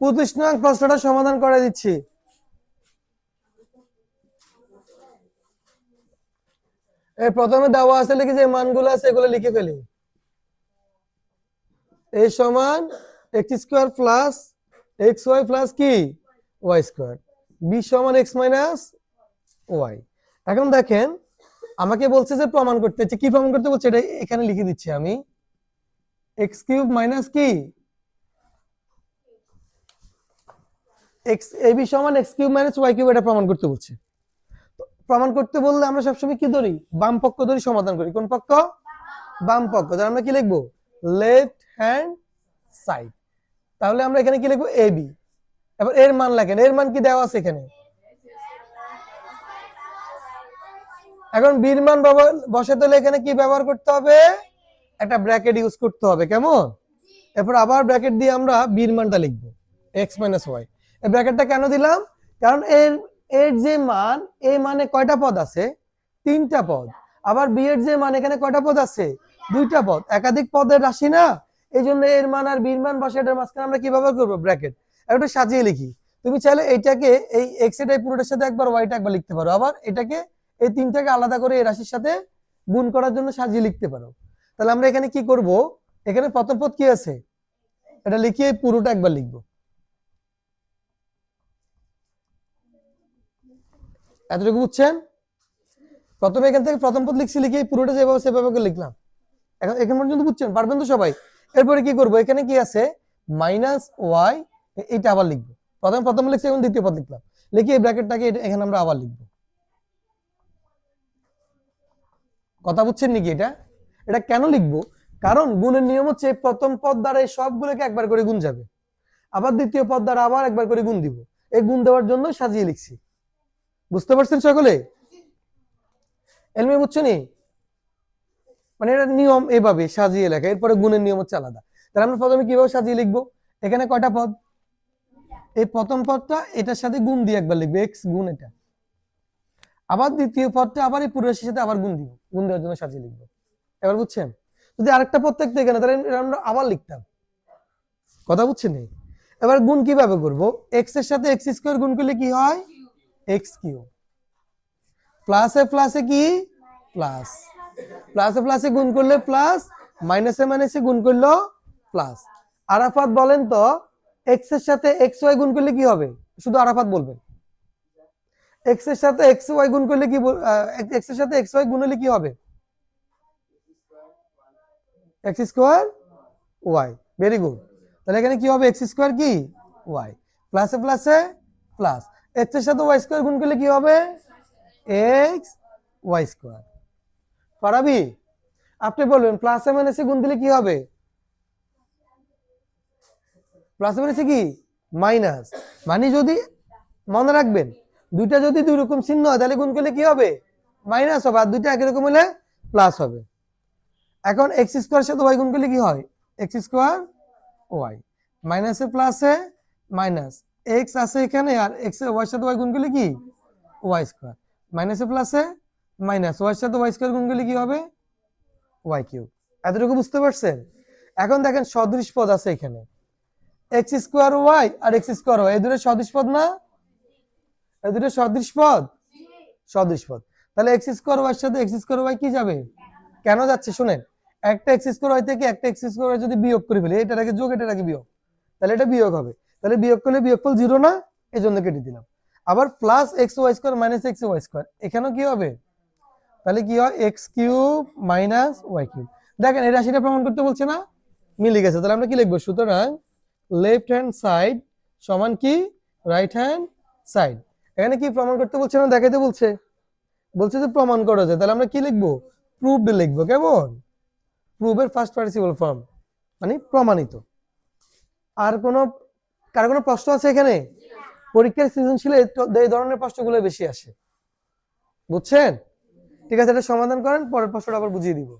পঁচিশ নং প্রশ্নটা সমাধান করে দিচ্ছি। প্রথমে দেওয়া আছে লিখে যে মানগুলো আছে, এগুলো লিখে ফেলি। এই সমান x square plus x y plus কি? Y square. বি সমান এক্স মাইনাস ওয়াই। এখন দেখেন, আমাকে বলছে যে প্রমাণ করতে কি প্রমাণ করতে বলছে, এটা এখানে লিখে দিচ্ছি আমি। এক্স কিউব মাইনাস কি? এক্স এ বি সমান x cube minus y cube এটা প্রমাণ করতে বলছে। প্রমাণ করতে বললে আমরা সবসময় কি ধরি? বাম পক্ষ ধরি, সমাধান করি। কোন পক্ষ? বাম পক্ষ। তাহলে আমরা কি লিখব? লেফট হ্যান্ড সাইড তাহলে আমরা এখানে কি লিখব? এ বি এবার এর মান লেখেন। এর মান কি দেওয়া আছে এখানে? এখন বীর মান বসাতে হলে এখানে কি ব্যবহার করতে হবে? একটা ব্র্যাকেট ইউজ করতে হবে। কেমন? এরপর আবার ব্র্যাকেট দিয়ে আমরা বীর মানটা লিখব। এক্স মাইনাস ওয়াই এই ব্র্যাকেটটা কেন দিলাম? কারণ এর এর যে মান, এ মানে কয়টা পদ আছে? তিনটা পদ। আবার বি এর যে মান, এখানে কয়টা পদ আছে? দুইটা পদ। একাধিক পদের রাশি না? এই জন্য এর মান আর বীর মান বসে এটার মাঝখানে আমরা কি করব ব্র্যাকেট একটু সাজিয়ে লিখি। তুমি চাইলে এইটাকে, এই এক্স এটাই পুরোটার সাথে একবার ওয়াইটা একবার লিখতে পারো। আবার এটাকে, এই তিনটাকে আলাদা করে এই রাশির সাথে গুণ করার জন্য সাজিয়ে লিখতে পারো। তাহলে আমরা এখানে কি করব? এখানে প্রথম পদ কি আছে? এটা লিখিয়ে পুরোটা একবার লিখব। এতটুকু বুঝছেন? প্রথমে এখান থেকে প্রথম পদ লিখছি, লিখে পুরোটা যেভাবে সেভাবে লিখলাম। এখন এখান পর্যন্ত বুঝছেন? পারবেন তো সবাই? এরপরে কি করব? এখানে কি আছে? মাইনাস ওয়াই এটা আবার লিখব। প্রথমে, প্রথম লিখছি, এখন দ্বিতীয় পদ লিখলাম। লিখে এই ব্র্যাকেটটাকে এখানে আমরা আবার লিখব। কথা বুঝছেন নাকি এটা? এটা কেন লিখব? কারণ গুণের নিয়ম হচ্ছে প্রথম পদ দ্বারা সবগুলোকে একবার করে গুণ যাবে। আবার দ্বিতীয় পদ দ্বারা আবার একবার করে গুণ দিব। এই গুণ দেওয়ার জন্য সাজিয়ে লিখছি। বুঝতে পারছেন সকলে? এলমি বুঝছেনি মানে এটা নিয়ম এভাবে সাজিয়ে লেখা, এরপরে গুণের নিয়ম হচ্ছে আলাদা। তাহলে আমরা প্রথমে কীভাবে সাজিয়ে লিখব? এখানে কয়টা পদ? এই প্রথম পদটা এটার সাথে গুণ দিয়ে একবার লিখবে এক্স গুণ এটা। আবার দ্বিতীয় পদটা আবার এই পুরো সাথে আবার গুণ দিব, গুণ দেওয়ার জন্য সাজিয়ে লিখব। এবার বুঝছেন? যদি আরেকটা পদ থাকতো এখানে, তাহলে আমরা আবার লিখতাম। কথা বুঝছেন? এবার গুণ কীভাবে করব? এক্সের সাথে এক্স স্কোয়ার গুণ করলে কি হয়? এক্স কিউ প্লাসে প্লাসে কি? প্লাস। প্লাসে প্লাসে গুণ করলে প্লাস, মাইনাসে মাইনাসে গুণ করল প্লাস। আরাফাত বলেন তো, এক্সের সাথে এক্স ওয়াই গুণ করলে কি হবে? শুধু আরাফাত বলবেন। এক্সের সাথে এক্স ওয়াই গুণ করলে কি এক্সের সাথে এক্স ওয়াই গুণ হলে কি হবে? X square y. Very good. তাহলে এখানে কি হবে? এক্স স্কোয়ার কি? ওয়াই। প্লাসে প্লাসে প্লাস। এক্সের সাথে ওয়াই স্কোয়ার গুণ করলে কি হবে? এক্স ওয়াই স্কোয়ার পারাবি আপনি বলবেন প্লাসে মাইনাসে গুণ দিলে কি হবে? প্লাসে মাইনাসে কি? মাইনাস মানে যদি, মনে রাখবেন, দুইটা যদি দুই রকম চিহ্ন হয়, তাহলে গুণ করলে কি হবে? মাইনাস হবে, আর দুইটা একই রকম হলে প্লাস হবে। এখন এক্স স্কোয়ার সাথে ওয়াই গুণ করলে কি হয়? এক্স স্কোয়ার ওয়াই মাইনাসে প্লাসে মাইনাস এক্স আছে এখানে আর এক্স ওয়াই সাথে ওয়াই গুণ করলে কি? ওয়াই স্কোয়ার প্লাসে মাইনাস ওয়াই সাথে ওয়াই স্কোয়ার গুণ করলে কি হবে? ওয়াই কিউব এতটুকু বুঝতে পারছেন? এখন দেখেন সদৃশ পদ আছে এখানে। এক্স স্কোয়ার ওয়াই আর এক্স স্কোয়ার ওয়াই এই দুটো সদৃশ পদ না? এই দুটো সদৃশ পদ? সদৃশ পদ। তাহলে এক্স স্কোয়ার ওয়াই সাথে এক্স স্কোয়ার ওয়াই কি যাবে? কেন যাচ্ছে? শুনেন। একটা এক্স স্কোয়ার ওয়াই থেকে একটা এক্স স্কোয়ার ওয়াই যদি বিয়োগ করে ফেলি, এটাকে যোগ, এটাকে বিয়োগ। তাহলে এটা বিয়োগ হবে। তাহলে বিয়োগ করলে বিয়োগফল জিরো না এই জন্য কেটে দিলাম। আবার plus x y square minus x y square এখানেও কি হবে? তাহলে কি হয়? X cube minus y cube দেখেন, এই রাশিটা প্রমাণ করতে বলছে না? মিলে গেছে। তাহলে আমরা কি লিখব? সুতরাং লেফট হ্যান্ড সাইড সমান কি? রাইট হ্যান্ড সাইড এখানে কি প্রমাণ করতে বলছে না? দেখাইতে বলছে। বলছে যে প্রমাণ করা যায় তাহলে আমরা কি লিখব? প্রুভড লিখব। কেমন? প্রুভের ফার্স্ট পার্টিসিপল ফর্ম মানে প্রমাণিত। আর কোনো কার কোনো প্রশ্ন আছে এখানে? পরীক্ষার সৃজনশীলে এই এই ধরনের প্রশ্নগুলো বেশি আসে। বুঝছেন? ঠিক আছে, এটা সমাধান করেন, পরের প্রশ্নটা আবার বুঝিয়ে দিব।